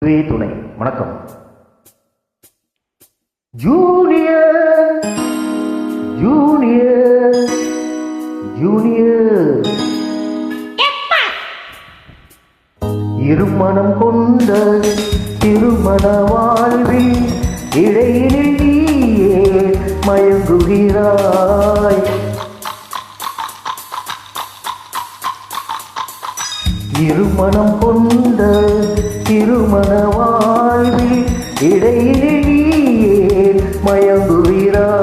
இதுவே துணை. வணக்கம். ஜூனியர் ஜூனியர் ஜூனியர் இருமணம் கொண்ட திருமண வாழ்வில் இடையினில் நீயே மயங்குகிறாய். இருமணம் கொண்ட திருமண வாழ்வில் இடையினில் மயங்குகிறார்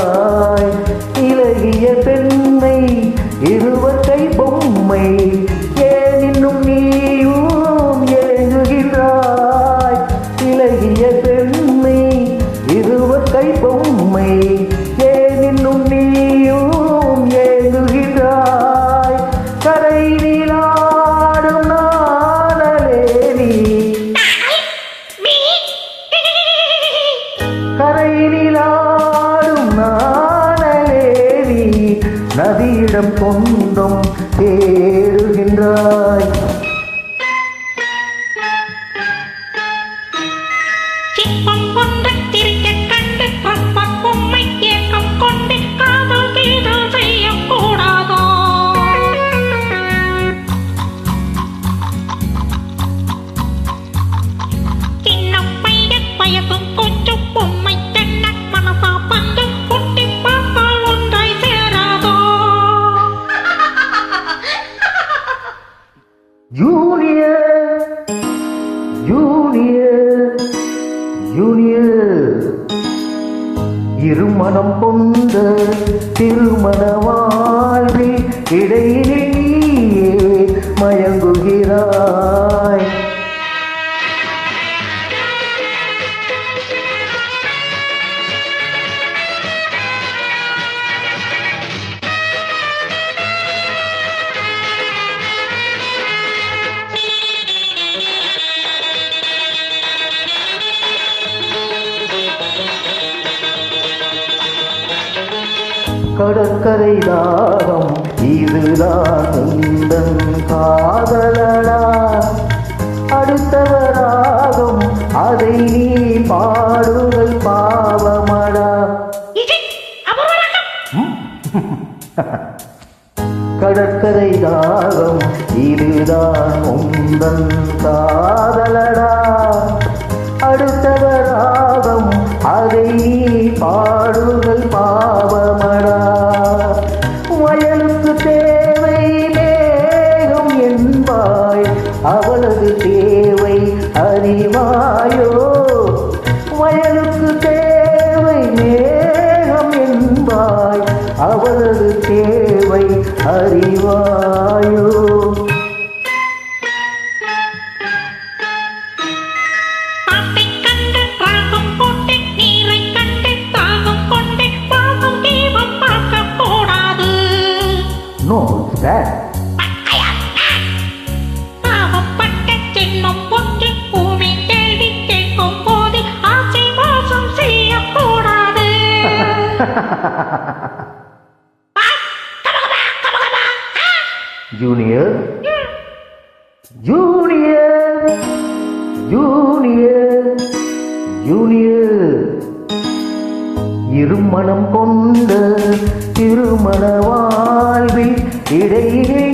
சொந்தம் தேடுகின்றார். ஜூனியர் இருமணம் கொண்ட திருமண வாழ்வில் இடையிலே மயங்குகிறாய். கடற்கரை தாகம் இதுதான் உந்தன் காதலடா. அடுத்தவராகும் அதை நீ பாடுதல் பாவமடா. கடற்கரை தாகம் இதுதான் உந்தன் காதலடா. அடுத்தவராகம் அவளது தேவை அறிவாயோ? பாட்டைக் கண்டு ராகம் போட்டு நீரைக் கண்டு தாகம் ஜூனியர் ஜூனியர் ஜூனியர் ஜூனியர் இருமணம் கொண்ட திருமண வாழ்வில் இடையிலே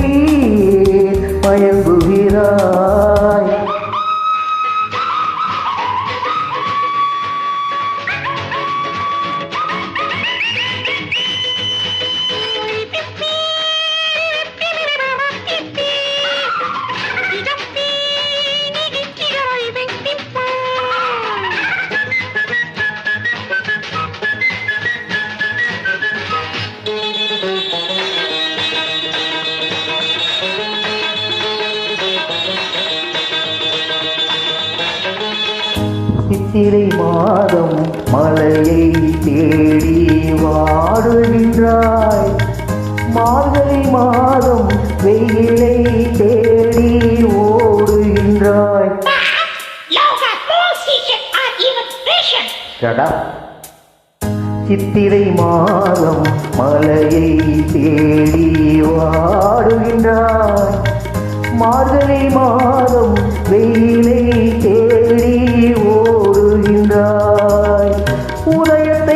சித்திரை மாதம் மலையை தேடி வாடுகின்றாய். மார்கழி மாதம் வெயிலை தேடி ஓடுகின்றாய். Shut up. சித்திரை மாதம் மலையை தேடி வாடுகின்றாய். மார்கழி மாதம் வெயிலை தேடி உதயத்தை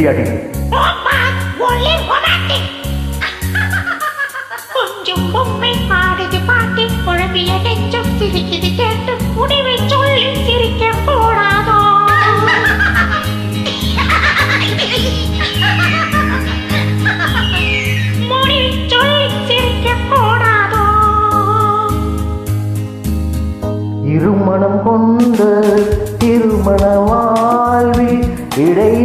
ஹைலி இடியாடி கொஞ்சம் பொம்மை பாடுது பாட்டு குழம்பிய நெஞ்சம் சிரிக்குது கேட்டு முடிவை சொல்லி சிரிக்க கூடாதோ முடிவை சொல்லி சிரிக்க கூடாதோ இருமணம் கொண்ட திருமண வாழ்வில் இடையிலேயே